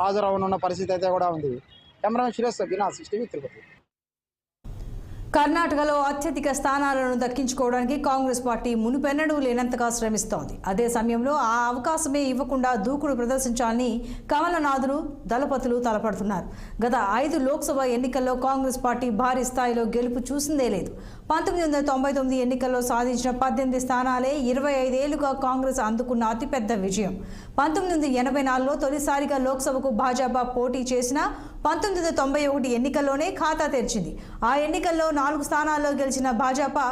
హాజరవనున్న పరిస్థితి అయితే కూడా ఉంది. కెమెరామెన్ సురేష్ గినా సిక్స్టీ తిరుపతి. కర్ణాటకలో అత్యధిక స్థానాలను దక్కించుకోవడానికి కాంగ్రెస్ పార్టీ మునుపెన్నడూ లేనంతగా శ్రమిస్తోంది. అదే సమయంలో ఆ అవకాశమే ఇవ్వకుండా దూకుడు ప్రదర్శించాలని కమలనాథులు దళపతులు తలపడుతున్నారు. గత ఐదు లోక్సభ ఎన్నికల్లో కాంగ్రెస్ పార్టీ భారీ స్థాయిలో గెలుపు చూసిందే లేదు. పంతొమ్మిది వందల తొంభై తొమ్మిది ఎన్నికల్లో సాధించిన పద్దెనిమిది స్థానాలే ఇరవై ఐదేళ్ళుగా కాంగ్రెస్ అందుకున్న అతిపెద్ద విజయం. పంతొమ్మిది వందల ఎనభై నాలుగులో తొలిసారిగా లోక్సభకు భాజపా పోటీ చేసిన పంతొమ్మిది వందల తొంభై ఒకటి ఎన్నికల్లోనే ఖాతా తెరిచింది. ఆ ఎన్నికల్లో నాలుగు స్థానాల్లో గెలిచిన భాజపా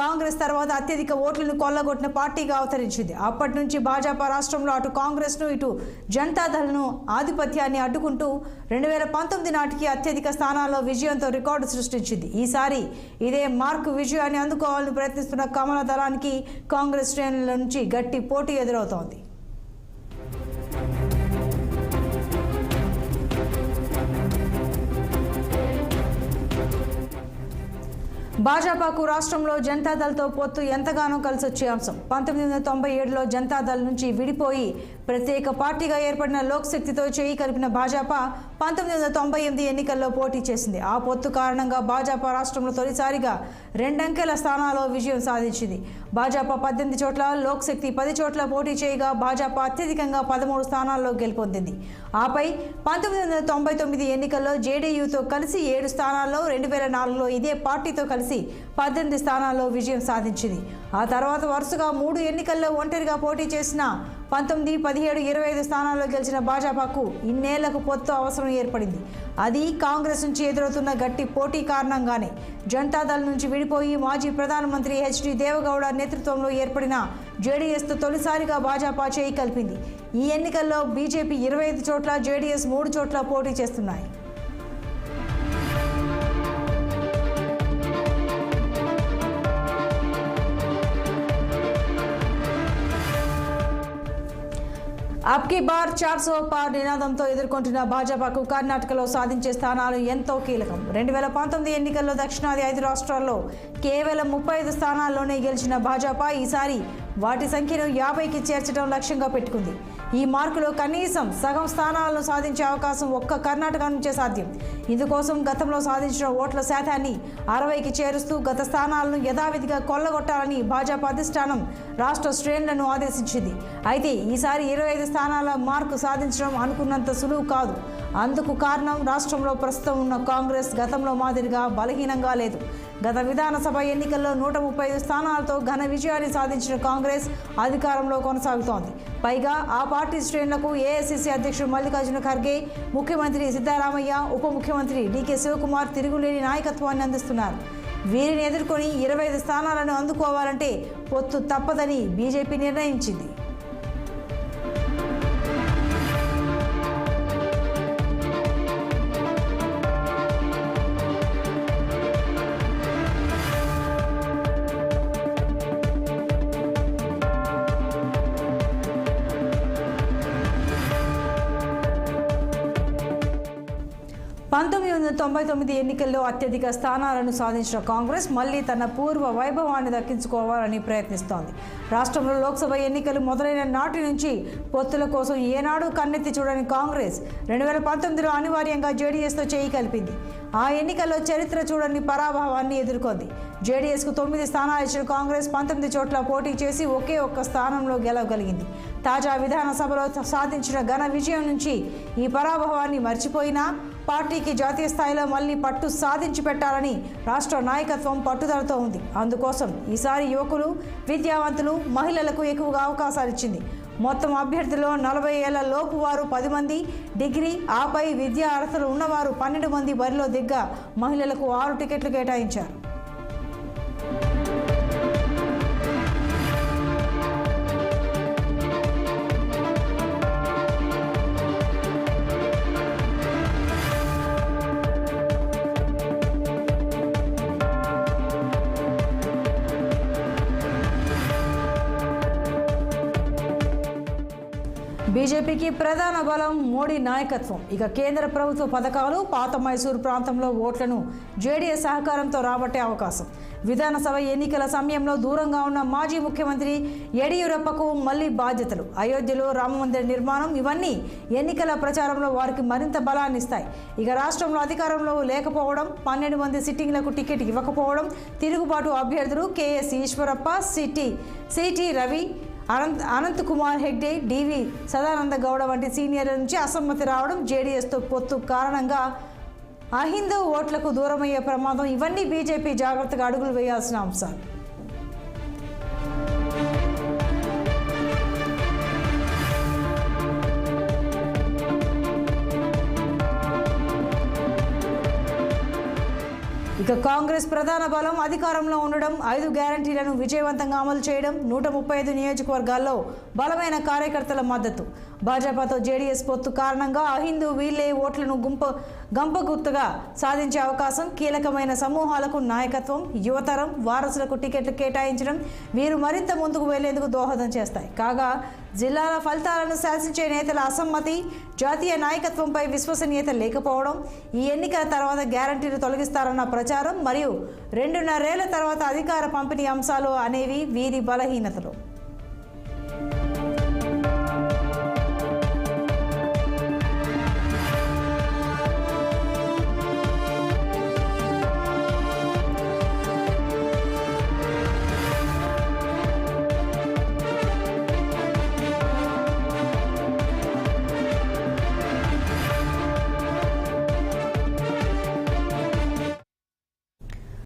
కాంగ్రెస్ తర్వాత అత్యధిక ఓట్లను కొల్లగొట్టిన పార్టీగా అవతరించింది. అప్పటి నుంచి భాజపా రాష్ట్రంలో అటు కాంగ్రెస్ను ఇటు జనతాదళ్ను ఆధిపత్యాన్ని అడ్డుకుంటూ రెండు వేల పంతొమ్మిది నాటికి అత్యధిక స్థానాల్లో విజయంతో రికార్డు సృష్టించింది. ఈసారి ఇదే మార్కు విజయాన్ని అందుకోవాలని ప్రయత్నిస్తున్న కమల దళానికి కాంగ్రెస్ శ్రేణుల నుంచి గట్టి పోటీ ఎదురవుతోంది. భాజపాకు రాష్ట్రంలో జనతాదళ్తో పొత్తు ఎంతగానో కలిసొచ్చే అంశం. పంతొమ్మిది వందల తొంభై ఏడులో జనతాదళ్ నుంచి విడిపోయి ప్రత్యేక పార్టీగా ఏర్పడిన లోక్శక్తితో చేయి కలిపిన భాజపా పంతొమ్మిది వందల తొంభై ఎనిమిది ఎన్నికల్లో పోటీ చేసింది. ఆ పొత్తు కారణంగా భాజపా రాష్ట్రంలో తొలిసారిగా రెండంకెల స్థానాల్లో విజయం సాధించింది. భాజపా పద్దెనిమిది చోట్ల లోక్శక్తి పది చోట్ల పోటీ చేయగా భాజపా అత్యధికంగా పదమూడు స్థానాల్లో గెలుపొందింది. ఆపై పంతొమ్మిది వందల తొంభై తొమ్మిది ఎన్నికల్లో జేడీయూతో కలిసి ఏడు స్థానాల్లో రెండు వేల నాలుగులో ఇదే పార్టీతో కలిసి పద్దెనిమిది స్థానాల్లో విజయం సాధించింది. ఆ తర్వాత వరుసగా మూడు ఎన్నికల్లో ఒంటరిగా పోటీ చేసిన పంతొమ్మిది పదిహేడు ఇరవై ఐదు స్థానాల్లో గెలిచిన భాజపాకు ఇన్నేళ్ళకు పొత్తు అవసరం ఏర్పడింది. అది కాంగ్రెస్ నుంచి ఎదురవుతున్న గట్టి పోటీ కారణంగానే జనతాదళ్ నుంచి విడిపోయి మాజీ ప్రధానమంత్రి హెచ్డి దేవగౌడ నేతృత్వంలో ఏర్పడిన జేడీఎస్తో తొలిసారిగా భాజపా చేయి కలిపింది. ఈ ఎన్నికల్లో బీజేపీ ఇరవై ఐదు చోట్ల జేడీఎస్ మూడు చోట్ల పోటీ చేస్తున్నాయి. అబ్కి బార్ చార్సో పార్ నినాదంతో ఎదుర్కొంటున్న భాజపాకు కర్ణాటకలో సాధించే స్థానాలు ఎంతో కీలకం. రెండు వేల పంతొమ్మిది ఎన్నికల్లో దక్షిణాది ఐదు రాష్ట్రాల్లో కేవలం ముప్పై ఐదు స్థానాల్లోనే గెలిచిన భాజపా ఈసారి వాటి సంఖ్యను యాభైకి చేర్చడం లక్ష్యంగా పెట్టుకుంది. ఈ మార్కులో కనీసం సగం స్థానాలను సాధించే అవకాశం ఒక్క కర్ణాటక నుంచే సాధ్యం. ఇందుకోసం గతంలో సాధించిన ఓట్ల శాతాన్ని అరవైకి చేరుస్తూ గత స్థానాలను యథావిధిగా కొల్లగొట్టాలని భాజపా అధిష్టానం రాష్ట్ర శ్రేణులను ఆదేశించింది. అయితే ఈసారి ఇరవై ఐదు స్థానాల మార్కు సాధించడం అనుకున్నంత సులువు కాదు. అందుకు కారణం రాష్ట్రంలో ప్రస్తుతం ఉన్న కాంగ్రెస్ గతంలో మాదిరిగా బలహీనంగా లేదు. గత విధానసభ ఎన్నికల్లో నూట ముప్పై ఐదు స్థానాలతో ఘన విజయాన్ని సాధించిన కాంగ్రెస్ అధికారంలో కొనసాగుతోంది. పైగా ఆ పార్టీ శ్రేణులకు ఏఐసిసి అధ్యక్షుడు మల్లికార్జున ఖర్గే ముఖ్యమంత్రి సిద్దారామయ్య ఉప ముఖ్యమంత్రి డీకే శివకుమార్ తిరుగులేని నాయకత్వాన్ని అందిస్తున్నారు. వీరిని ఎదుర్కొని ఇరవై ఐదు స్థానాలను అందుకోవాలంటే పొత్తు తప్పదని బీజేపీ నిర్ణయించింది. పంతొమ్మిది వందల తొంభై తొమ్మిది ఎన్నికల్లో అత్యధిక స్థానాలను సాధించిన కాంగ్రెస్ మళ్ళీ తన పూర్వ వైభవాన్ని దక్కించుకోవాలని ప్రయత్నిస్తోంది. రాష్ట్రంలో లోక్సభ ఎన్నికలు మొదలైన నాటి నుంచి పొత్తుల కోసం ఏనాడు కన్నెత్తి చూడని కాంగ్రెస్ రెండు వేల పంతొమ్మిదిలో అనివార్యంగా జేడీఎస్తో చేయి కలిపింది. ఆ ఎన్నికల్లో చరిత్ర చూడని పరాభవాన్ని ఎదుర్కొంది. జేడీఎస్కు తొమ్మిది స్థానాలు ఇచ్చిన కాంగ్రెస్ పంతొమ్మిది చోట్ల పోటీ చేసి ఒకే ఒక్క స్థానంలో గెలవగలిగింది. తాజా విధానసభలో సాధించిన ఘన విజయం నుంచి ఈ పరాభవాన్ని మర్చిపోయినా పార్టీకి జాతీయ స్థాయిలో మళ్ళీ పట్టు సాధించి పెట్టాలని రాష్ట్ర నాయకత్వం పట్టుదలతో ఉంది. అందుకోసం ఈసారి యువకులు విద్యావంతులు మహిళలకు ఎక్కువగా అవకాశాలు ఇచ్చింది. మొత్తం అభ్యర్థుల్లో నలభై ఏళ్ళ లోపు వారు పది మంది డిగ్రీ ఆపై విద్యా అర్హతలు ఉన్నవారు పన్నెండు మంది బరిలో దిగ్గా మహిళలకు ఆరు టికెట్లు కేటాయించారు. బీజేపీకి ప్రధాన బలం మోడీ నాయకత్వం. ఇక కేంద్ర ప్రభుత్వ పథకాలు పాత మైసూరు ప్రాంతంలో ఓట్లను జేడీఎస్ సహకారంతో రాబట్టే అవకాశం. విధానసభ ఎన్నికల సమయంలో దూరంగా ఉన్న మాజీ ముఖ్యమంత్రి యడియూరప్పకు మళ్ళీ బాధ్యతలు. అయోధ్యలో రామమందిర నిర్మాణం ఇవన్నీ ఎన్నికల ప్రచారంలో వారికి మరింత బలాన్ని ఇస్తాయి. ఇక రాష్ట్రంలో అధికారంలో లేకపోవడం పన్నెండు మంది సిట్టింగ్లకు టికెట్ ఇవ్వకపోవడం తిరుగుబాటు అభ్యర్థులు K S Eshwarappa C T C T Ravi Ananth Ananth Kumar Hegde D V Sadananda Gowda వంటి సీనియర్ల నుంచి అసమ్మతి రావడం జేడీఎస్తో పొత్తు కారణంగా అహిందూ ఓట్లకు దూరమయ్యే ప్రమాదం ఇవన్నీ బీజేపీ జాగ్రత్తగా అడుగులు వేయాల్సిన అంశాలు. ఇక కాంగ్రెస్ ప్రధాన బలం అధికారంలో ఉండడం ఐదు గ్యారంటీలను విజయవంతంగా అమలు చేయడం నూట ముప్పై ఐదు నియోజకవర్గాల్లో బలమైన కార్యకర్తల మద్దతు. భాజపాతో జేడీఎస్ పొత్తు కారణంగా అహిందూ వీళ్ళే ఓట్లను గుంప గంపగుర్తుగా సాధించే అవకాశం కీలకమైన సమూహాలకు నాయకత్వం యువతరం వారసులకు టికెట్లు కేటాయించడం వీరు మరింత ముందుకు వెళ్ళేందుకు దోహదం చేస్తాయి. కాగా జిల్లాల ఫలితాలను శాసించే నేతల అసమ్మతి జాతీయ నాయకత్వంపై విశ్వసనీయత లేకపోవడం ఈ ఎన్నికల తర్వాత గ్యారంటీలు తొలగిస్తారన్న ప్రచారం మరియు రెండున్నరేళ్ళ తర్వాత అధికార పంపిణీ అంశాలు అనేవి వీరి బలహీనతలు.